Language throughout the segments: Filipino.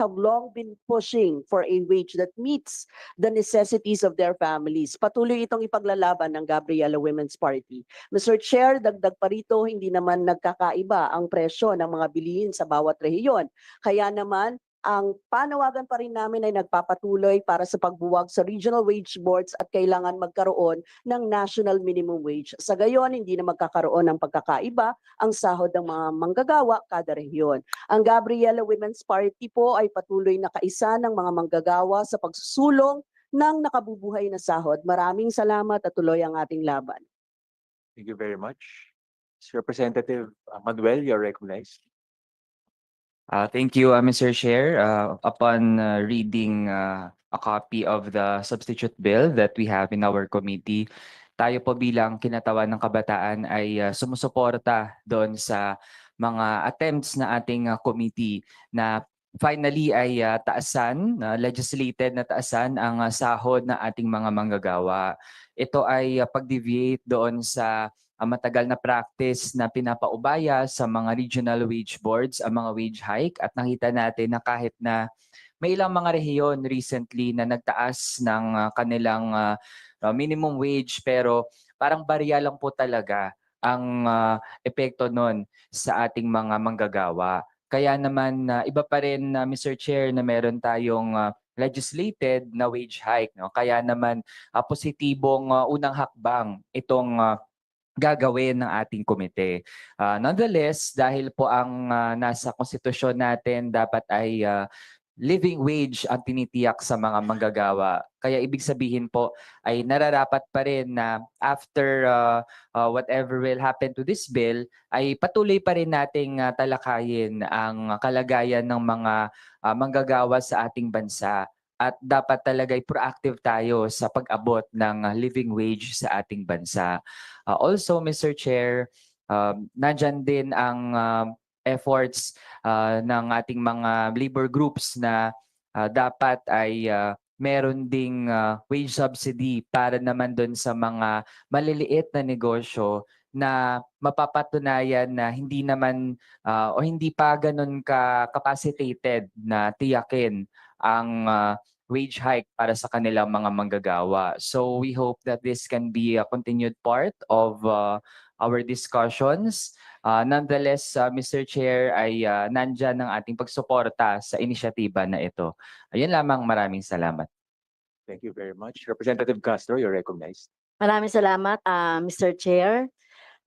have long been pushing for a wage that meets the necessities of their families. Patuloy itong ipaglalaban ng Gabriela Women's Party. Mr. Chair, dagdag pa rito, hindi naman nagkakaiba ang presyo ng mga bilihin sa bawat rehiyon. Kaya naman, ang panawagan pa rin namin ay nagpapatuloy para sa pagbuwag sa regional wage boards at kailangan magkaroon ng national minimum wage. Sa gayon, hindi na magkakaroon ng pagkakaiba ang sahod ng mga manggagawa kada rehiyon. Ang Gabriela Women's Party po ay patuloy na kaisa ng mga manggagawa sa pagsusulong ng nakabubuhay na sahod. Maraming salamat at tuloy ang ating laban. Thank you very much. Representative Manuel, you're recognized. Uh, thank you, uh, Mr. Chair. Uh, upon uh, reading uh, a copy of the substitute bill that we have in our committee, tayo po bilang kinatawan ng kabataan ay uh, sumusuporta doon sa mga attempts na ating uh, committee na finally ay uh, taasan, uh, legislated na taasan ang uh, sahod ng ating mga manggagawa. Ito ay uh, pag-deviate doon sa ang matagal na practice na pinapaubaya sa mga regional wage boards ang mga wage hike at nakita natin na kahit na may ilang mga rehiyon recently na nagtaas ng uh, kanilang uh, minimum wage pero parang barya lang po talaga ang uh, epekto nun sa ating mga manggagawa. Kaya naman uh, iba pa rin uh, Mr. Chair na meron tayong uh, legislated na wage hike no. Kaya naman uh, positibong uh, unang hakbang itong uh, gagawin ng ating komite. Ah, nonetheless, dahil po ang ah, nasa konstitusyon natin dapat ay ah, living wage ang tinitiyak sa mga manggagawa. Kaya ibig sabihin po ay nararapat pa rin na after ah, ah, whatever will happen to this bill ay patuloy pa rin nating ah, talakayin ang kalagayan ng mga ah, manggagawa sa ating bansa at dapat talaga ay proactive tayo sa pag-abot ng ah, living wage sa ating bansa. Uh, also, Mr. Chair, um, nandyan din ang um, efforts uh, ng ating mga labor groups na uh, dapat ay uh, meron ding uh, wage subsidy para naman doon sa mga maliliit na negosyo na mapapatunayan na hindi naman uh, o hindi pa ganun ka capacitated na tiyakin ang uh, wage hike para sa kanilang mga manggagawa. So we hope that this can be a continued part of uh, our discussions. Uh, nonetheless, uh, Mr. Chair, ay uh, nandyan ang ating pagsuporta sa inisyatiba na ito. Ayun lamang, maraming salamat. Thank you very much. Representative Castro, you're recognized. Maraming salamat, ah, Mr. Chair.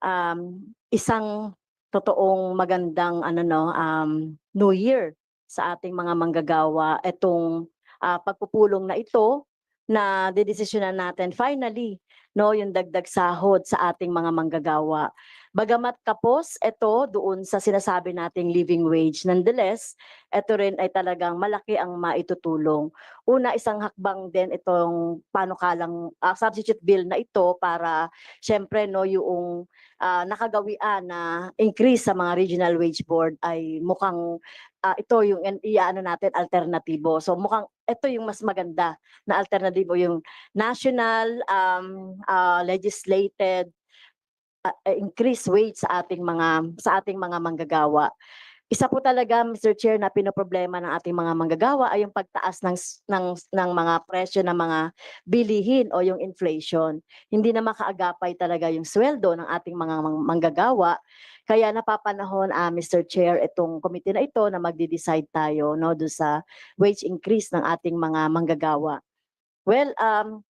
Um, isang totoong magandang ano no, um, New Year sa ating mga manggagawa. Itong ah, pagpupulong na ito na dedesisyonan natin finally no yung dagdag sahod sa ating mga manggagawa. Bagamat kapos ito doon sa sinasabi nating living wage, nonetheless, ito rin ay talagang malaki ang maitutulong. Una, isang hakbang din itong panukalang ah, substitute bill na ito para syempre no yung ah, nakagawian na increase sa mga regional wage board ay mukhang ah, ito yung iaano natin alternatibo. So mukhang ito yung mas maganda na alternatibo yung national um, ah, legislated uh, increase wage sa ating mga sa ating mga manggagawa. Isa po talaga Mr. Chair na pinoproblema ng ating mga manggagawa ay yung pagtaas ng ng ng mga presyo ng mga bilihin o yung inflation. Hindi na makaagapay talaga yung sweldo ng ating mga mang- manggagawa. Kaya napapanahon ah Mr. Chair itong committee na ito na magde-decide tayo no do sa wage increase ng ating mga manggagawa. Well, um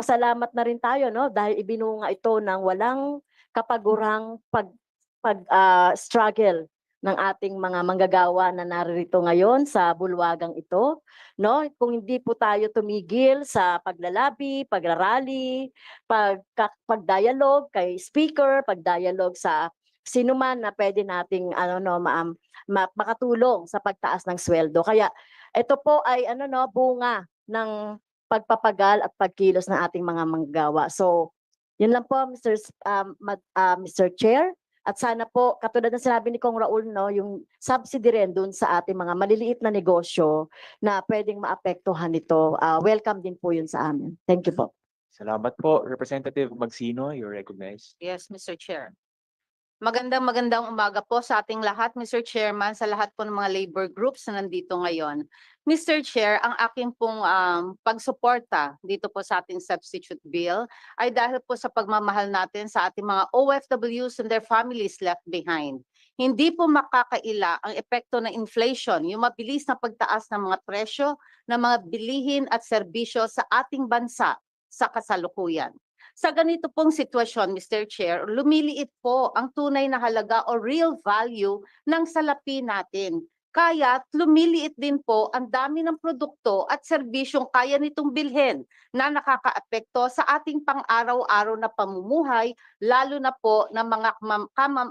pasalamat na rin tayo no dahil ibinunga ito ng walang kapagurang pag pag ah, struggle ng ating mga manggagawa na naririto ngayon sa bulwagang ito no kung hindi po tayo tumigil sa paglalabi, pagrarally, pag pagdialog kay speaker, pagdialog sa sino man na pwede nating ano no ma, ma- makatulong sa pagtaas ng sweldo. Kaya ito po ay ano no bunga ng pagpapagal at pagkilos ng ating mga manggagawa. So, yun lang po Mr. S- um, Mad- ah, Mr. Chair. At sana po, katulad ng sinabi ni Kong Raul, no, yung subsidy rin dun sa ating mga maliliit na negosyo na pwedeng maapektuhan nito. Ah, welcome din po yun sa amin. Thank you po. Salamat po. Representative Magsino, you're recognized. Yes, Mr. Chair. Magandang magandang umaga po sa ating lahat, Mr. Chairman, sa lahat po ng mga labor groups na nandito ngayon. Mr. Chair, ang aking pong um, pagsuporta dito po sa ating substitute bill ay dahil po sa pagmamahal natin sa ating mga OFWs and their families left behind. Hindi po makakaila ang epekto ng inflation, yung mabilis na pagtaas ng mga presyo ng mga bilihin at serbisyo sa ating bansa sa kasalukuyan. Sa ganito pong sitwasyon, Mr. Chair, lumiliit po ang tunay na halaga o real value ng salapi natin. Kaya lumiliit din po ang dami ng produkto at serbisyong kaya nitong bilhin na nakakaapekto sa ating pang-araw-araw na pamumuhay, lalo na po ng mga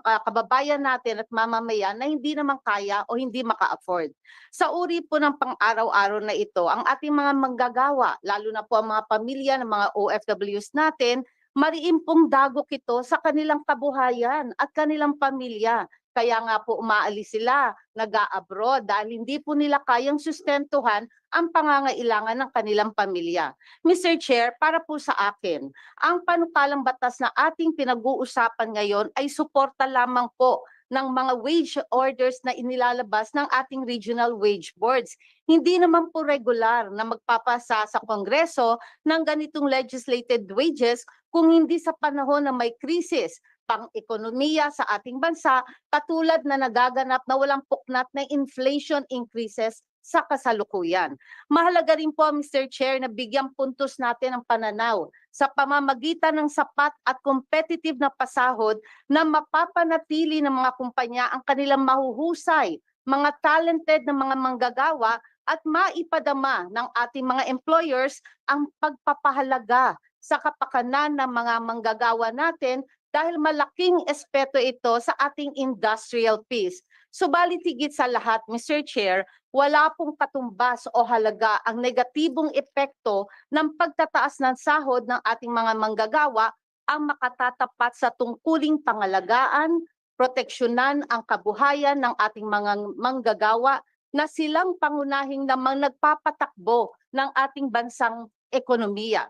ah, kababayan natin at mamamayan na hindi naman kaya o hindi maka-afford. Sa uri po ng pang-araw-araw na ito, ang ating mga manggagawa, lalo na po ang mga pamilya ng mga OFWs natin, mariin pong dagok ito sa kanilang kabuhayan at kanilang pamilya. Kaya nga po umaalis sila, nag-a-abroad dahil hindi po nila kayang sustentuhan ang pangangailangan ng kanilang pamilya. Mr. Chair, para po sa akin, ang panukalang batas na ating pinag-uusapan ngayon ay suporta lamang po ng mga wage orders na inilalabas ng ating regional wage boards. Hindi naman po regular na magpapasa sa Kongreso ng ganitong legislated wages kung hindi sa panahon na may krisis pang-ekonomiya sa ating bansa katulad na nagaganap na walang puknat na inflation increases sa kasalukuyan. Mahalaga rin po, Mr. Chair, na bigyang puntos natin ang pananaw sa pamamagitan ng sapat at competitive na pasahod na mapapanatili ng mga kumpanya ang kanilang mahuhusay, mga talented na mga manggagawa at maipadama ng ating mga employers ang pagpapahalaga sa kapakanan ng mga manggagawa natin dahil malaking espeto ito sa ating industrial peace. Subalit higit sa lahat, Mr. Chair, wala pong katumbas o halaga ang negatibong epekto ng pagtataas ng sahod ng ating mga manggagawa ang makatatapat sa tungkuling pangalagaan, proteksyonan ang kabuhayan ng ating mga manggagawa na silang pangunahing namang nagpapatakbo ng ating bansang ekonomiya.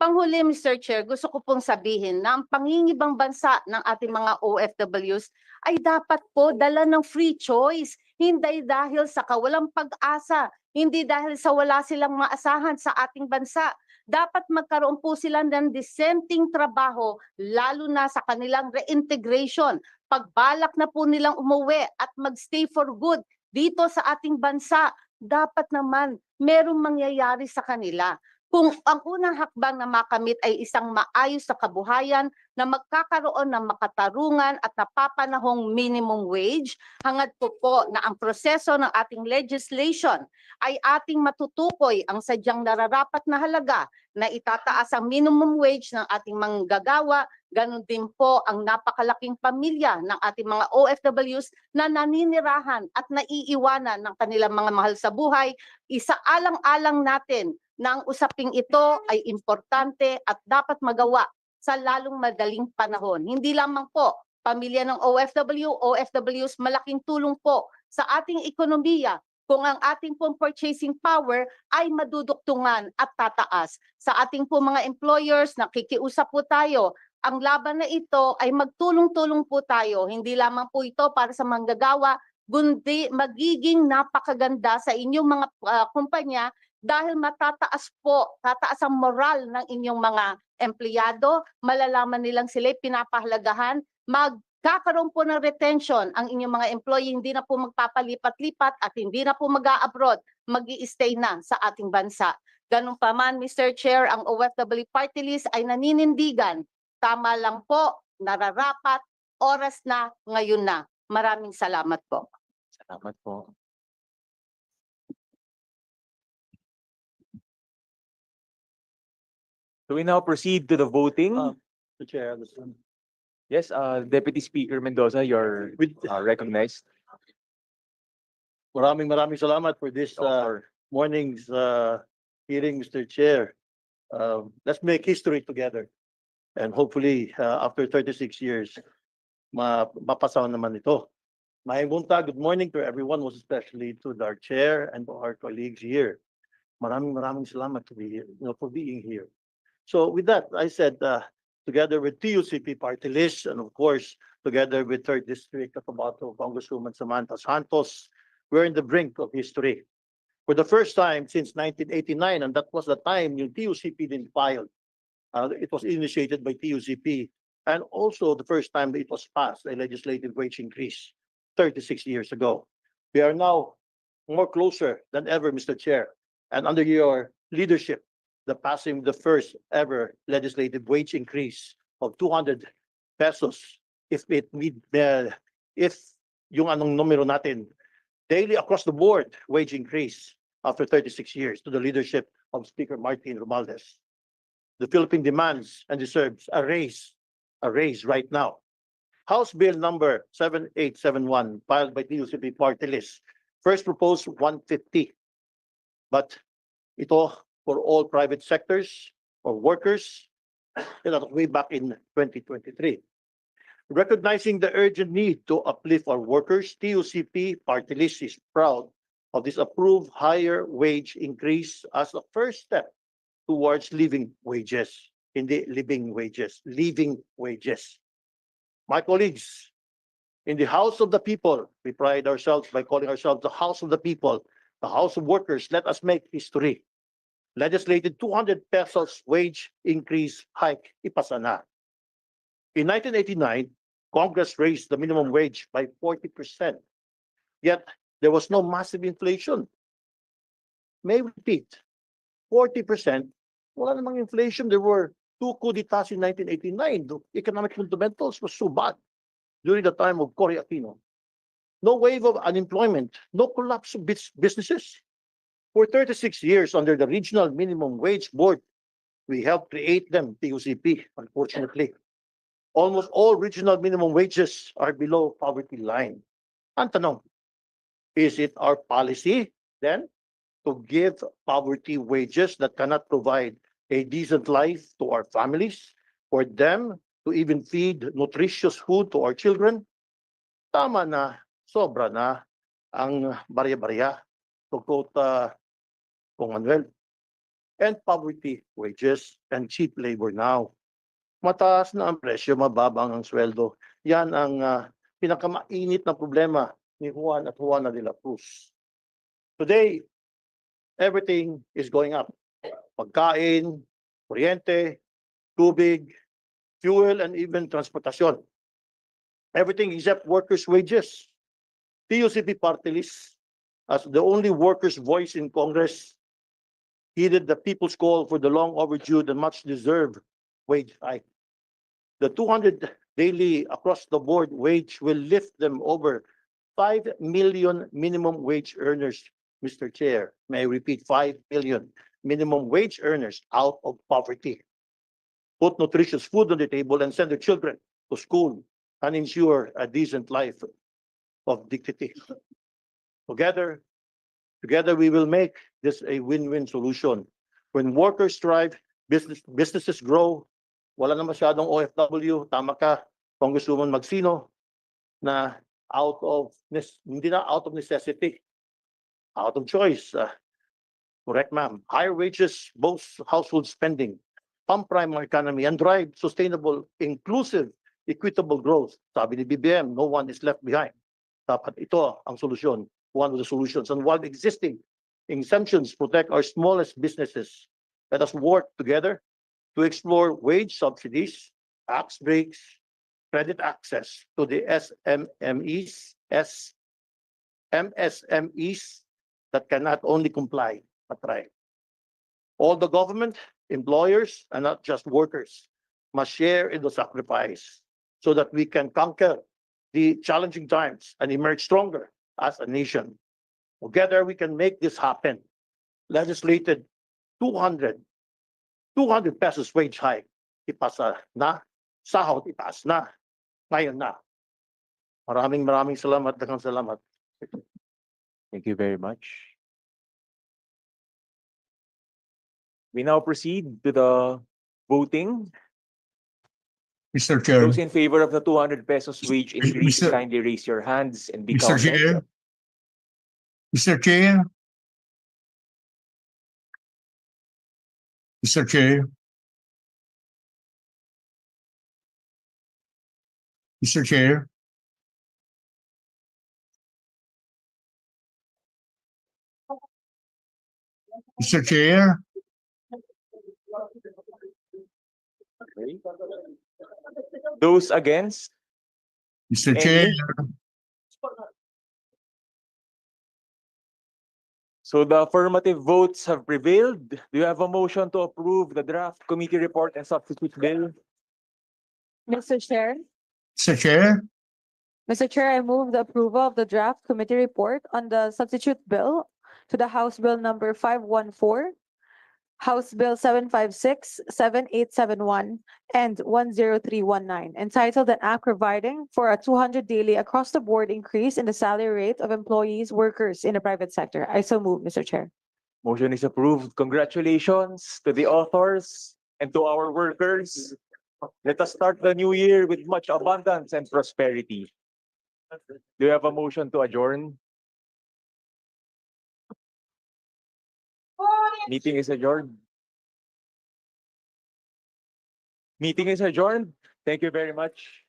Panghuli, Mr. Chair, gusto ko pong sabihin na ang pangingibang bansa ng ating mga OFWs ay dapat po dala ng free choice, hindi dahil sa kawalang pag-asa, hindi dahil sa wala silang maasahan sa ating bansa. Dapat magkaroon po sila ng dissenting trabaho, lalo na sa kanilang reintegration. Pagbalak na po nilang umuwi at magstay for good dito sa ating bansa, dapat naman merong mangyayari sa kanila kung ang unang hakbang na makamit ay isang maayos na kabuhayan na magkakaroon ng makatarungan at napapanahong minimum wage, hangad po po na ang proseso ng ating legislation ay ating matutukoy ang sadyang nararapat na halaga na itataas ang minimum wage ng ating manggagawa, ganun din po ang napakalaking pamilya ng ating mga OFWs na naninirahan at naiiwanan ng kanilang mga mahal sa buhay, isaalang-alang natin na ang usaping ito ay importante at dapat magawa sa lalong madaling panahon. Hindi lamang po pamilya ng OFW, OFWs malaking tulong po sa ating ekonomiya kung ang ating pong purchasing power ay maduduktungan at tataas. Sa ating po mga employers, nakikiusap po tayo, ang laban na ito ay magtulong-tulong po tayo. Hindi lamang po ito para sa manggagawa, kundi magiging napakaganda sa inyong mga ah, kumpanya dahil matataas po, tataas ang moral ng inyong mga empleyado, malalaman nilang sila'y pinapahalagahan, magkakaroon po ng retention ang inyong mga employee, hindi na po magpapalipat-lipat at hindi na po mag-a-abroad, mag stay na sa ating bansa. Ganun pa man, Mr. Chair, ang OFW Party List ay naninindigan. Tama lang po, nararapat, oras na, ngayon na. Maraming salamat po. Salamat po. Do we now proceed to the voting? Um, The chair, this one. Yes, uh, Deputy Speaker Mendoza, you're With, uh, recognized. maraming maraming salamat for this uh, Or- morning's uh, hearing, Mr. Chair. Um, let's make history together. And hopefully, uh, after thirty-six years, ma mapasa naman ito. Buntag, good morning to everyone, most especially to our chair and to our colleagues here. Maraming maraming salamat to be here, you know, for being here. So with that, I said, uh, together with TUCP Party List and of course, together with third district of Cotabato Congresswoman Samantha Santos, we're in the brink of history. For the first time since nineteen eighty-nine, and that was the time yung TUCP didn't file. Uh, it was initiated by TUCP, and also the first time that it was passed, a legislative wage increase thirty-six years ago. We are now more closer than ever, Mr. Chair, and under your leadership, the passing the first ever legislative wage increase of two hundred pesos if it need, uh, if yung anong numero natin, daily across the board wage increase after thirty-six years to the leadership of Speaker Martin Romualdez. The Philippine demands and deserves a raise, a raise right now. House Bill number seven eight seven one filed by TUCP Party List, first proposed one fifty. But ito for all private sectors or workers, way back in twenty twenty-three. Recognizing the urgent need to uplift our workers, TUCP Party List is proud of this approved higher wage increase as a first step towards living wages, hindi living wages, living wages. My colleagues, in the House of the People, we pride ourselves by calling ourselves the House of the People, the House of Workers, let us make history. Legislated two hundred pesos wage increase hike, ipasa na. In nineteen eighty-nine, Congress raised the minimum wage by forty percent. Yet, there was no massive inflation. May repeat, forty percent, wala namang inflation. There were two coup d'etats in nineteen eighty-nine. The economic fundamentals was so bad during the time of Cory Aquino. No wave of unemployment, no collapse of bus- businesses. For thirty-six years under the Regional Minimum Wage Board, we helped create them, TUCP, unfortunately. Almost all regional minimum wages are below poverty line. Ang tanong, is it our policy then to give poverty wages that cannot provide a decent life to our families, for them to even feed nutritious food to our children? Tama na, sobra na ang barya-barya, to quote uh, Kung Manuel. And poverty wages and cheap labor now. Mataas na ang presyo, mababang ang sweldo. Yan ang uh, pinakamainit na problema ni Juan at Juana de la Cruz. Today, everything is going up. Pagkain, kuryente, tubig, fuel, and even transportasyon. Everything except workers' wages. TUCP party list, as the only workers' voice in Congress, heeded the people's call for the long overdue and much deserved wage hike. The two hundred daily across the board wage will lift them over five million minimum wage earners, Mr. Chair. May I repeat, five million minimum wage earners out of poverty. Put nutritious food on the table and send their children to school and ensure a decent life of dignity. Together, together we will make this a win-win solution. When workers thrive, business, businesses grow, wala na masyadong OFW, tama ka, Congresswoman Magsino, na out of, hindi na out of necessity, out of choice. uh, Correct, ma'am. Higher wages boost household spending, pump primary economy, and drive sustainable, inclusive, equitable growth. Sabi ni BBM, no one is left behind. Dapat ito ang solusyon, one of the solutions. And while existing exemptions protect our smallest businesses, let us work together to explore wage subsidies, tax breaks, credit access to the SMMEs, S, MSMEs that can not only comply, but thrive. All the government, employers, and not just workers, must share in the sacrifice so that we can conquer the challenging times and emerge stronger as a nation. Together, we can make this happen. Legislated 200 200 pesos wage hike, ipasa na, sahod itaas na, ngayon na. Maraming maraming salamat, daghang salamat. Thank you very much. We now proceed to the voting. Mr. Chair, Those in favor of the two hundred pesos wage increase, Mr. kindly raise your hands and be Mr. counted. Chair. Mr. Chair. Mr. Chair, Mr. Chair. Mr. Chair, Okay. Those against? Mr. Chair, So the affirmative votes have prevailed. Do you have a motion to approve the draft committee report and substitute bill? Mr. Chair, Mr. Chair, Mr. Chair, I move the approval of the draft committee report on the substitute bill to the House Bill number five one four, House Bill seven five six, seven eight seven one, and one zero three one nine, entitled an act providing for a two hundred daily across-the-board increase in the salary rate of employees, workers in the private sector. I so move, Mr. Chair. Motion is approved. Congratulations to the authors and to our workers. Let us start the new year with much abundance and prosperity. Do you have a motion to adjourn? Meeting is adjourned. Meeting is adjourned. Thank you very much.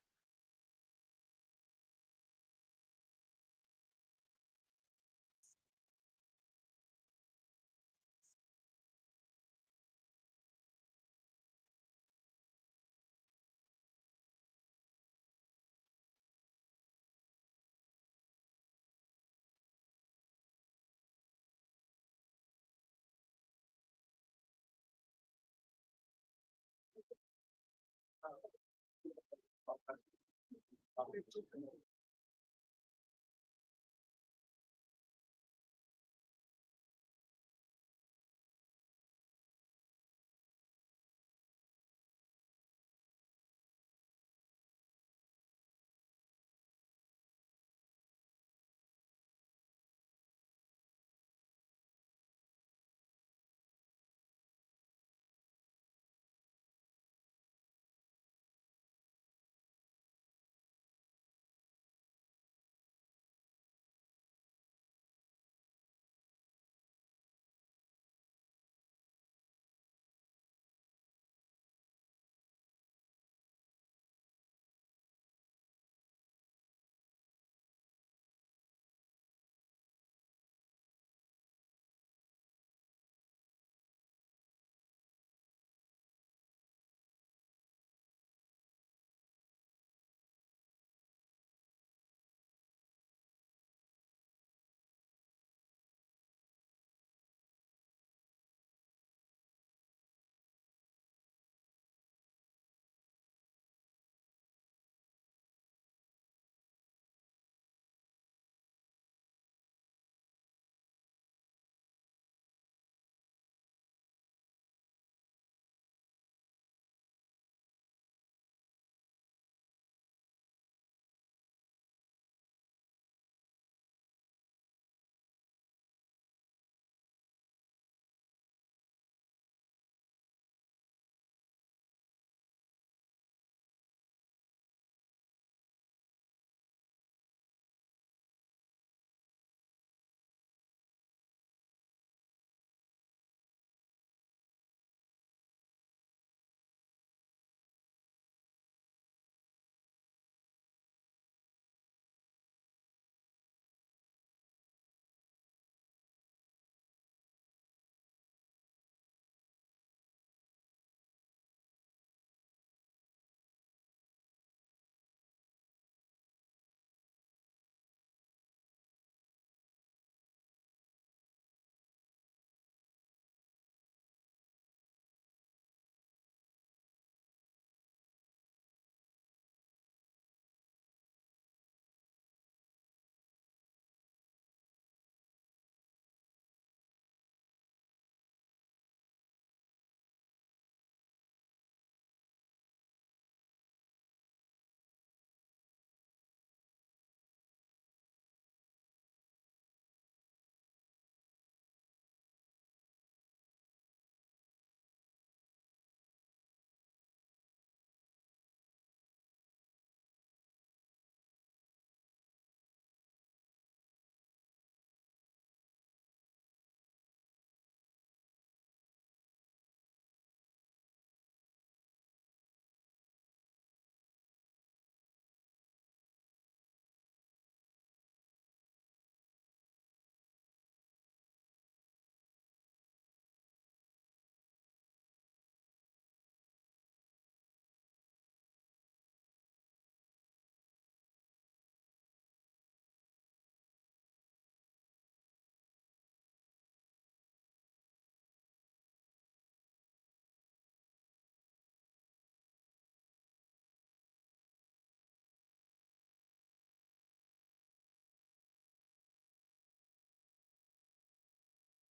就可能